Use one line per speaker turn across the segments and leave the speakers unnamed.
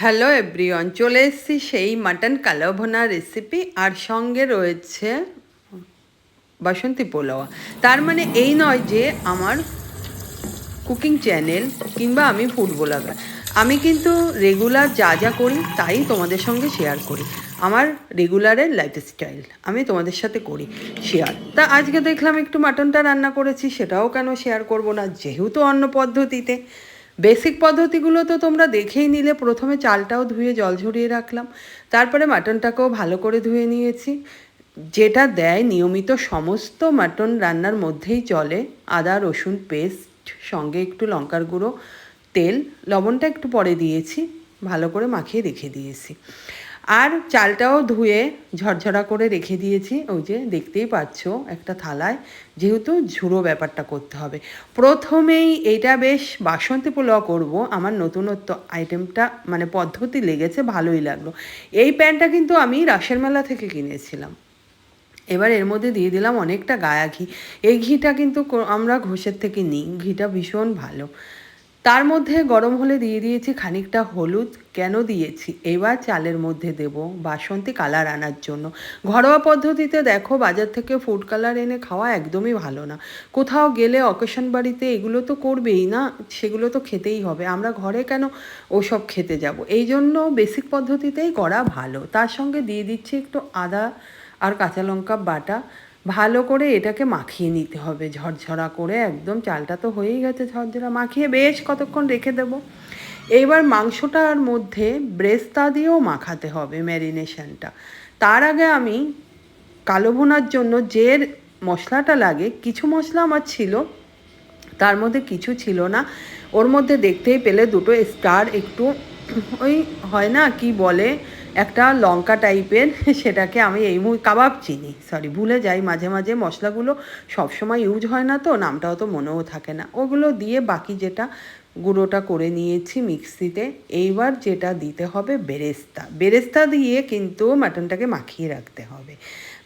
Hello everyone চলে এসেছি সেই মাটন কালাভোনা রেসিপি আর সঙ্গে রয়েছে বাসন্তী পোলাওয়া তার মানে এই নয় যে আমার কুকিং চ্যানেল কিংবা আমি ফুড ব্লগার আমি কিন্তু রেগুলার যা যা করি তাই তোমাদের সঙ্গে শেয়ার করি। আমার রেগুলারের লাইফস্টাইল আমি তোমাদের সাথে করি শেয়ার তা আজকে দেখলাম একটু মাটনটা রান্না করেছি, সেটাও কেন শেয়ার করব না? যেহেতু অন্য পদ্ধতিতে। বেসিক পদ্ধতিগুলো তো তোমরা দেখেই নিলে। প্রথমে চালটাও ধুয়ে জল ঝরিয়ে রাখলাম। তারপরে মাটনটাকেও ভালো করে ধুয়ে নিয়েছি। যেটা দেয় নিয়মিত সমস্ত মাটন রান্নার মধ্যেই চলে। আদা, রসুন পেস্ট, সঙ্গে একটু লঙ্কার গুঁড়ো, তেল, লবণটা একটু পরে দিয়েছি। ভালো করে মাখিয়ে রেখে দিয়েছি। আর চালটাও ধুয়ে ঝরঝরা করে রেখে দিয়েছি। ওই যে দেখতেই পাচ্ছ একটা থালায়। যেহেতু ঝুড়ো ব্যাপারটা করতে হবে। প্রথমেই এটা বেশ বাসন্তী পোলাও করব। আমার নতুনত্ব আইটেমটা মানে পদ্ধতি লেগেছে, ভালোই লাগল। এই প্যানটা কিন্তু আমি রাসের মেলা থেকে কিনেছিলাম। এবার এর মধ্যে দিয়ে দিলাম অনেকটা গায়া ঘি। এই ঘিটা কিন্তু আমরা ঘষের থেকে নিই। ঘিটা ভীষণ ভালো। তার মধ্যে গরম হলে দিয়ে দিয়েছি খানিকটা হলুদ। কেন দিয়েছি? এবার চালের মধ্যে দেব বাসন্তী কালার আনার জন্য। ঘরোয়া পদ্ধতিতে দেখো, বাজার থেকে ফুড কালার এনে খাওয়া একদমই ভালো না। কোথাও গেলে অকেশন বাড়িতে এগুলো তো করবেই না, সেগুলো তো খেতেই হবে। আমরা ঘরে কেন ওসব খেতে যাব? এই জন্য বেসিক পদ্ধতিতেই করা ভালো। তার সঙ্গে দিয়ে দিচ্ছি একটু আদা আর কাঁচা লঙ্কা বাটা। ভালো করে এটাকে মাখিয়ে নিতে হবে ঝরঝরা করে, একদম চালটা তো হয়েই গেছে ঝরঝরা। মাখিয়ে বেশ কতক্ষণ রেখে দেব। এইবার মাংসটার মধ্যে ব্রেস্তা দিয়েও মাখাতে হবে ম্যারিনেশনটা। তার আগে আমি কালো ভুনার জন্য যে মশলাটা লাগে, কিছু মশলা আমার ছিল, তার মধ্যে কিছু ছিল না। ওর মধ্যে দেখতেই পেলে দুটো স্টার, একটু ওই হয় না, কি বলে? একটা লঙ্কা টাইপের সেটাকে আমি এই মুই কাবাব চিনি। সরি ভুলে যাই, মাঝে মাঝে মশলাগুলো সবসময় ইউজ হয় না তো, নামটাও তো মনেও থাকে না। ওগুলো দিয়ে বাকি যেটা গুঁড়োটা করে নিয়েছি মিক্সিতে। এইবার যেটা দিতে হবে বেরেস্তা। বেরেস্তা দিয়ে কিন্তু মাটনটাকে মাখিয়ে রাখতে হবে।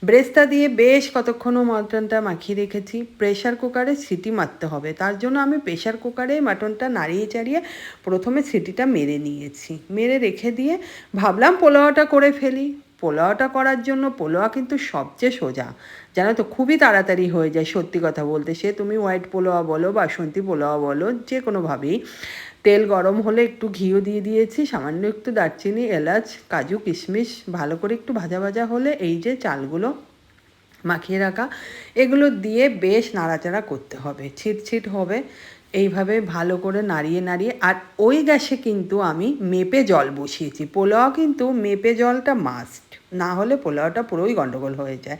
ব্রেস্তা দিয়ে বেশ কতক্ষণও মাটনটা মাখিয়ে রেখেছি। প্রেশার কুকারে সিটি মারতে হবে। তার জন্য আমি প্রেশার কুকারে মাটনটা নাড়িয়ে চাড়িয়ে প্রথমে সিটিটা মেরে নিয়েছি। মেরে রেখে দিয়ে ভাবলাম পোলাওয়াটা করে ফেলি। পোলাওয়াটা করার জন্য পোলাওয়া কিন্তু সবচেয়ে সোজা। জানো তো, খুবই তাড়াতাড়ি হয়ে যায় সত্যি কথা বলতে। সে তুমি হোয়াইট পোলোয়া বলো বাসন্তী পোলোয়া বলো, যে কোনোভাবেই। তেল গরম হলে একটু ঘিও দিয়ে দিয়েছি, সামান্য একটু দারচিনি, এলাচ, কাজু, কিশমিশ, ভালো করে একটু ভাজা ভাজা হলে এই যে চালগুলো মাখিয়ে রাখা, এগুলো দিয়ে বেশ নাড়াচাড়া করতে হবে। ছিটছিট হবে। এইভাবে ভালো করে নাড়িয়ে নাড়িয়ে, আর ওই গ্যাসে কিন্তু আমি মেপে জল বসিয়েছি। পোলাও কিন্তু মেপে জলটা মাস্ট না হলে পোলাওটা পুরোই গণ্ডগোল হয়ে যায়।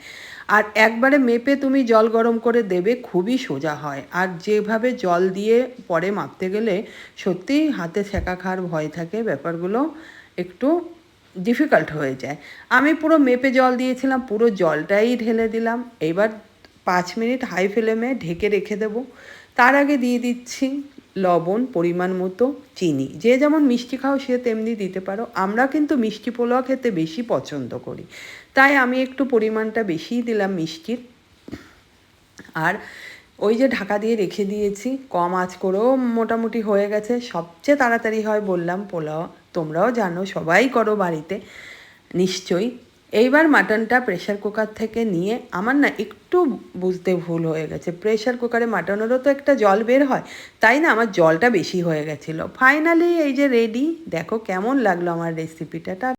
আর একবারে মেপে তুমি জল গরম করে দেবে, খুবই সোজা হয়। আর যেভাবে জল দিয়ে পরে মাপতে গেলে সত্যিই হাতে ছেঁকা খাওয়ার ভয় থাকে, ব্যাপারগুলো একটু ডিফিকাল্ট হয়ে যায়। আমি পুরো মেপে জল দিয়েছিলাম, পুরো জলটাই ঢেলে দিলাম। এবার পাঁচ মিনিট হাই ফ্লেমে ঢেকে রেখে দেবো। তার আগে দিয়ে দিচ্ছি লবণ, পরিমাণ মতো চিনি। যে যেমন মিষ্টি খাও, সে তেমনি দিতে পারো। আমরা কিন্তু মিষ্টি পোলাও খেতে বেশি পছন্দ করি। তাই আমি একটু পরিমাণটা বেশিই দিলাম মিষ্টির। আর ওই যে ঢাকা দিয়ে রেখে দিয়েছি, কম আঁচ করেও মোটামুটি হয়ে গেছে। সবচেয়ে তাড়াতাড়ি হয় বললাম, পোলাও তোমরাও জানো, সবাই করো বাড়িতে। নিশ্চয়ই। এইবার মাটনটা প্রেশার কুকার থেকে নিয়ে আমার না একটু বুঝতে ভুল হয়ে গেছে। প্রেশার কুকারে মাটনেরও তো একটা জল বের হয়, তাই না আমার জলটা বেশি হয়ে গেছিল। ফাইনালি এই যে রেডি দেখো কেমন লাগল আমার রেসিপিটা